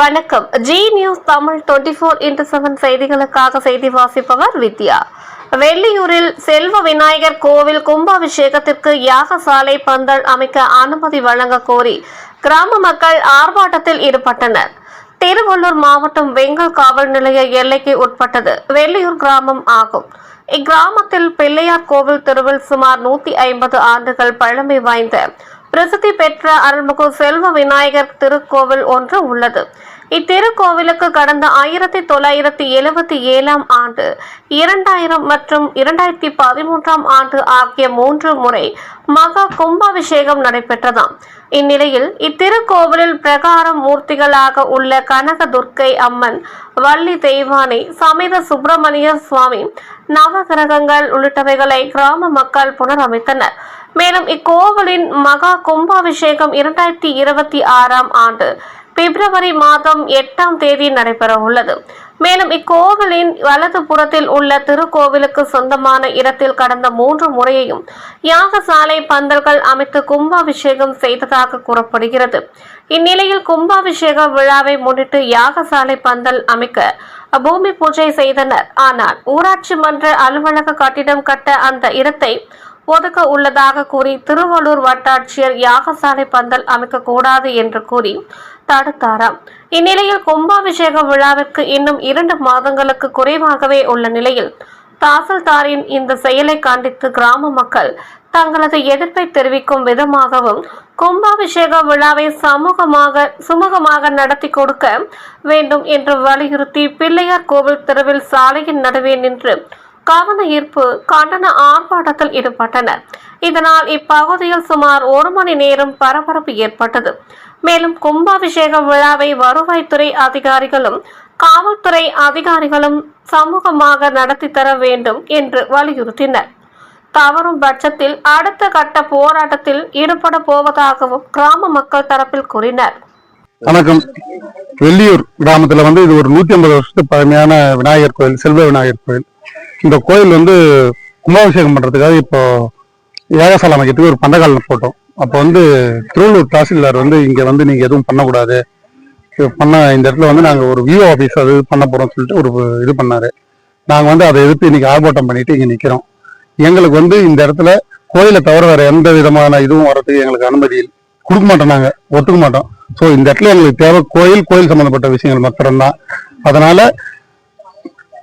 வணக்கம். Zee News Tamil twenty four into seven செய்திகளுக்காக செய்தி வாசிப்பவர் வித்யா. வெள்ளியூரில் செல்வ விநாயகர் கோவில் கும்பாபிஷேகத்திற்கு யாகசாலை பந்தல் அமைக்க அனுமதி வழங்க கோரி கிராம மக்கள் ஆர்ப்பாட்டத்தில் ஈடுபட்டனர். திருவள்ளூர் மாவட்டம் வெங்கல் காவல் நிலைய எல்லைக்கு உட்பட்டது. வெள்ளியூர் கிராமம் ஆகும். இக்கிராமத்தில் பிள்ளையார் கோவில் தெருவில் சுமார் நூத்தி ஐம்பது ஆண்டுகள் பழமை வாய்ந்த பிரசித்தி பெற்ற அருள்மிகு செல்வ விநாயகர் திருக்கோவில் ஒன்று உள்ளது. இத்திருக்கோவிலுக்கு கடந்த ஆயிரத்தி தொள்ளாயிரத்தி எழுபத்தி ஏழாம் ஆண்டு இரண்டாயிரம் மற்றும் இரண்டாயிரத்தி பதிமூன்றாம் ஆண்டு ஆகிய மூன்று முறை மகா கும்பாபிஷேகம் நடைபெற்றதாம். இந்நிலையில் இத்திருக்கோவிலில் பிரகாரம் மூர்த்திகளாக உள்ள கனக துர்க்கை அம்மன் வள்ளி தெய்வானை சமேத சுப்பிரமணிய சுவாமி நவகிரகங்கள் உள்ளிட்டவைகளை கிராம மக்கள் புனரமைத்தனர். மேலும் இக்கோவிலின் மகா கும்பாபிஷேகம் இரண்டாயிரத்தி இருபத்தி ஆறாம் ஆண்டு. பிப்ரவரி மாதம் எட்டாம் தேதி நடைபெற உள்ளது. மேலும் இக்கோவிலின் வலது புறத்தில் உள்ள திருக்கோவிலுக்கு சொந்தமான இடத்தில் கடந்த மூன்று முறையையும் யாகசாலை பந்தல்கள் அமைத்து கும்பாபிஷேகம் செய்ததாக கூறப்படுகிறது. இந்நிலையில் கும்பாபிஷேக விழாவை முன்னிட்டு யாகசாலை பந்தல் அமைக்க பூமி பூஜை செய்தனர். ஆனால் ஊராட்சி மன்ற அலுவலக கட்டிடம் கட்ட அந்த இடத்தை ஒதுக்க உள்ளதாக கூறி திருவள்ளூர் வட்டாட்சியர் யாகசாலை பந்தல் அமைக்கக்கூடாது என்று கூறி தடுத்தாராம் இந்நிலையில் கும்பாபிஷேக விழாவிற்கு இன்னும் இரண்டு மாதங்களுக்கு குறைவாகவே உள்ள நிலையில் தாசில்தாரின் இந்த செயலை கண்டித்து கிராம மக்கள் தங்களது எதிர்ப்பை தெரிவிக்கும் விதமாகவும் கும்பாபிஷேக விழாவை சமூகமாக சுமூகமாக நடத்தி கொடுக்க வேண்டும் என்று வலியுறுத்தி பிள்ளையார் கோவில் தெருவில் சாலையின் நடுவே நின்று கவன ஈர்ப்பு கண்டன ஆர்ப்பாட்டத்தில் ஈடுபட்டனர். இதனால் இப்பகுதியில் சுமார் ஒரு மணி நேரம் பரபரப்பு ஏற்பட்டது. மேலும் கும்பாபிஷேக விழாவை வருவாய்த்துறை அதிகாரிகளும் காவல்துறை அதிகாரிகளும் சமூகமாக நடத்தி தர வேண்டும் என்று வலியுறுத்தினர். தவறும் பட்சத்தில் அடுத்த கட்ட போராட்டத்தில் ஈடுபட போவதாகவும் கிராம மக்கள் தரப்பில் கூறினர். வணக்கம். வெள்ளியூர் கிராமத்துல வந்து இது ஒரு நூத்தி ஐம்பது வருஷத்து பழமையான விநாயகர் கோயில் செல்வ விநாயகர் கோயில். இந்த கோயில் வந்து கும்பாபிஷேகம் பண்ணுறதுக்காக இப்போ ஏகசாலை அமைக்கிறதுக்கு ஒரு பந்தகாலம் போட்டோம். அப்போ வந்து திருவள்ளூர் தாசில்தார் வந்து இங்கே வந்து நீங்கள் எதுவும் பண்ணக்கூடாது. பண்ண இந்த இடத்துல வந்து நாங்கள் ஒரு விஓ ஆஃபீஸ் அது பண்ண போகிறோம்னு சொல்லிட்டு ஒரு இது பண்ணார். நாங்கள் வந்து அதை எதிர்த்து இன்னைக்கு ஆர்ப்பாட்டம் பண்ணிட்டு இங்கே நிற்கிறோம் எங்களுக்கு வந்து இந்த இடத்துல கோயிலை தவிர வேற எந்த விதமான இதுவும் வர்றதுக்கு எங்களுக்கு அனுமதி கொடுக்க மாட்டோம் நாங்கள் ஒத்துக்க மாட்டோம். ஸோ இந்த இடத்துல எங்களுக்கு தேவை கோயில் கோயில் சம்மந்தப்பட்ட விஷயங்கள் மாத்திரம்தான். அதனால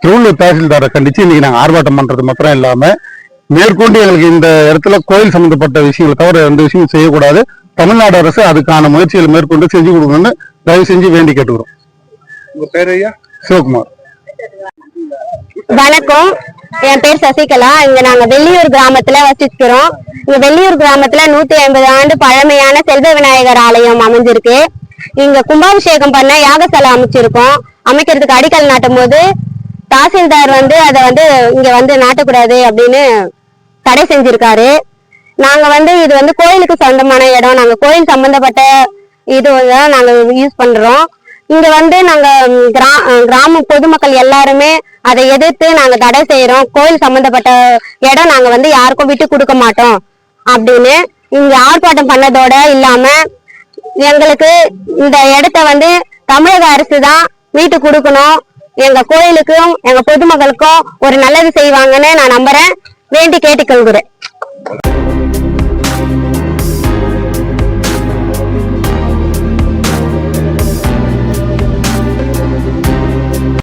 திருவள்ளூர் தாசில்தாரை கண்டிச்சு இன்னைக்கு நாங்க ஆர்ப்பாட்டம் பண்றது மாத்திரம் இல்லாம மேற்கொண்டு எங்களுக்கு இந்த இடத்துல கோயில் சம்பந்தப்பட்ட விஷயங்களை தவிர எந்த விஷயமும் செய்யக்கூடாது. தமிழ்நாடு அரசு அதுக்கான முயற்சிகளை மேற்கொண்டு செஞ்சு கொடுக்கணும்னு தயவு செஞ்சு வேண்டி கேட்டுக்கிறோம். உங்க பேர் ஐயா? சிவகுமார். வணக்கம். என் பேர் சசிகலா. இங்க நாங்க வெள்ளியூர் கிராமத்துல வசிக்கிறோம். இங்க வெள்ளியூர் கிராமத்துல நூத்தி ஐம்பது ஆண்டு பழமையான செல்வ விநாயகர் ஆலயம் அமைஞ்சிருக்கு. இங்க கும்பாபிஷேகம் பண்ண யாகசாலை அமைச்சிருக்கோம். அமைக்கிறதுக்கு அடிக்கல் நாட்டும் போது தாசில்தார் வந்து அதை வந்து இங்க வந்து நாட்டக்கூடாது அப்படின்னு தடை செஞ்சிருக்காரு. நாங்க வந்து இது வந்து கோயிலுக்கு சொந்தமான இடம். நாங்க கோயில் சம்பந்தப்பட்ட இது தான் நாங்க யூஸ் பண்றோம். இங்க வந்து நாங்க கிரா- கிராம பொதுமக்கள் எல்லாருமே அதை எதிர்த்து நாங்க தடை செய்யறோம் கோயில் சம்பந்தப்பட்ட இடம் நாங்க வந்து யாருக்கும் விட்டு கொடுக்க மாட்டோம் அப்படின்னு. இங்க ஆர்ப்பாட்டம் பண்ணதோட இல்லாம எங்களுக்கு இந்த இடத்த வந்து தமிழக அரசு தான் வீட்டு கொடுக்கணும். எங்க கோயிலுக்கும் எங்க பொதுமக்களுக்கும் ஒரு நல்லது செய்வாங்கன்னு நான் நம்புறேன். வேண்டி கேட்டுக்கொள்கிறேன்.